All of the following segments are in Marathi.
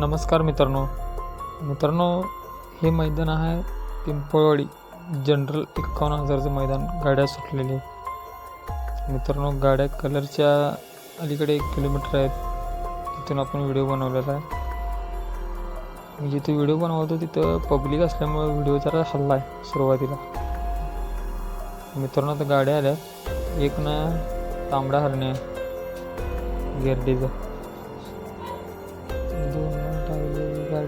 नमस्कार मित्रांनो. मित्रांनो हे मैदान आहे पिंपळवाडी. जनरल एकावन्न हजारचं मैदान. गाड्या सुटलेले. मित्रांनो गाड्या कलरच्या अलीकडे एक किलोमीटर आहेत. तिथून आपण व्हिडिओ बनवलेला आहे. मी जिथे व्हिडिओ बनवतो तिथं पब्लिक असल्यामुळे व्हिडिओ जरा हल्ला आहे सुरुवातीला. मित्रांनो आता गाड्या आल्या एक ना तांबडा हरणे गिरडीचं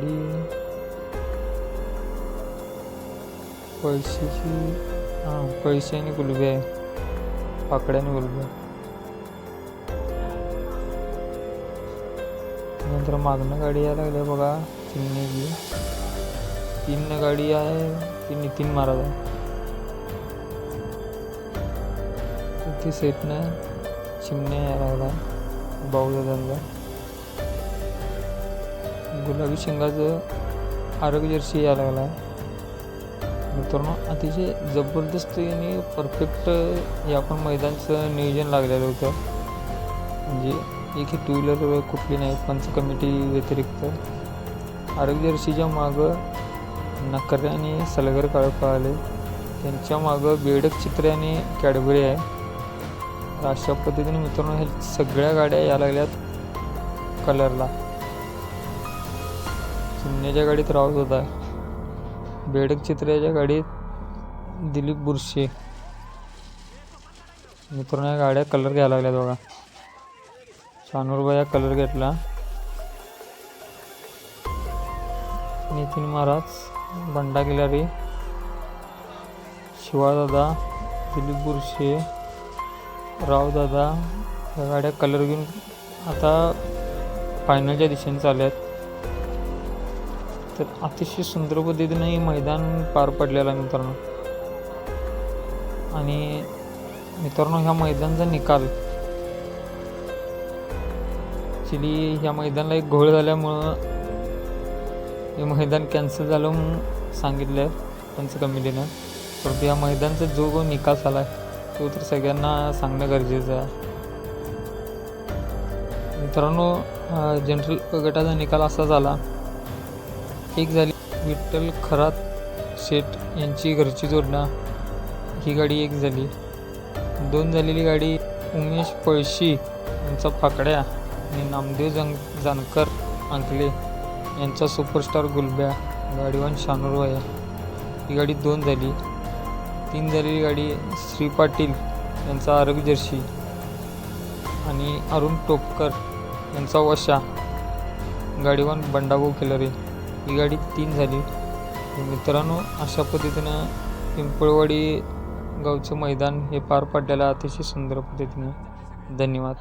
गाडी. पैशाची हां पैसे आणि गुलबे आहे. पाकड्या आणि गुलबे नंतर मागणं गाडी यायला लागली बघा चिमणीची तीन गाडी आहे ती नितीन महाराज आहे. इथे सेटनं चिमण्या यायला लागला बाऊदादांचा गुलाबी शेंगाचं आरोग्य जर्सी यायला लागला आहे मित्रांनो अतिशय जबरदस्त आणि परफेक्ट या पण मैदानचं नियोजन लागलेलं होतं. म्हणजे एक ही टू व्हीलर कुठली नाही पंच कमिटी व्यतिरिक्त. आरोग्य जर्सीच्या मागं नकरे आणि सलगर काळ आले. त्यांच्या मागं बेडक चित्रे आणि कॅडबरी आहे. अशा पद्धतीने मित्रांनो ह्या सगळ्या गाड्या या लागल्यात कलरला चिमण्याच्या गाडीत राहत होता. बेडक चित्र्याच्या गाडीत दिलीप बुरशे. मित्रांनो या गाड्या कलर घ्यायला लागल्या बघा. शानूरबाया कलर घेतला. नितीन महाराज बंडा किलारी शिवादादा दिलीप बुरशे. रावदादा या गाड्या कलर घेऊन आता फायनलच्या दिशेने चालल्या आहेत तर अतिशय सुंदर पद्धतीनं हे मैदान पार पडलेलं आहे मित्रांनो. आणि मित्रांनो ह्या मैदानचा निकाल. ॲक्च्युली ह्या मैदानाला एक घोळ झाल्यामुळं हे मैदान कॅन्सल झालं म्हणून सांगितलं त्यांचं कमिटीनं परंतु या मैदानचा जो जो निकाल झाला आहे तो तर सगळ्यांना सांगणं गरजेचं आहे. मित्रांनो जनरल गटाचा निकाल असा झाला एक झाली. विठ्ठल खरात शेठ यांची घरची जोडणा. ही गाडी एक झाली. दोन झालेली गाडी उमेश पळशी यांचा फाकड्या आणि नामदेव जंग जानकर अंकले यांचा सुपरस्टार गुलब्या गाडीवान शानूरबाया ही गाडी दोन झाली. तीन झालेली गाडी श्री पाटील यांचा आरोग्य जर्शी आणि अरुण टोपकर यांचा वशा. गाडीवान बंडाभाऊ केलरे. ही गाडी तीन झाली. मित्रांनो अशा पद्धतीनं पिंपळवाडी गावचं मैदान हे पार पडलेलं अतिशय सुंदर पद्धतीने. धन्यवाद.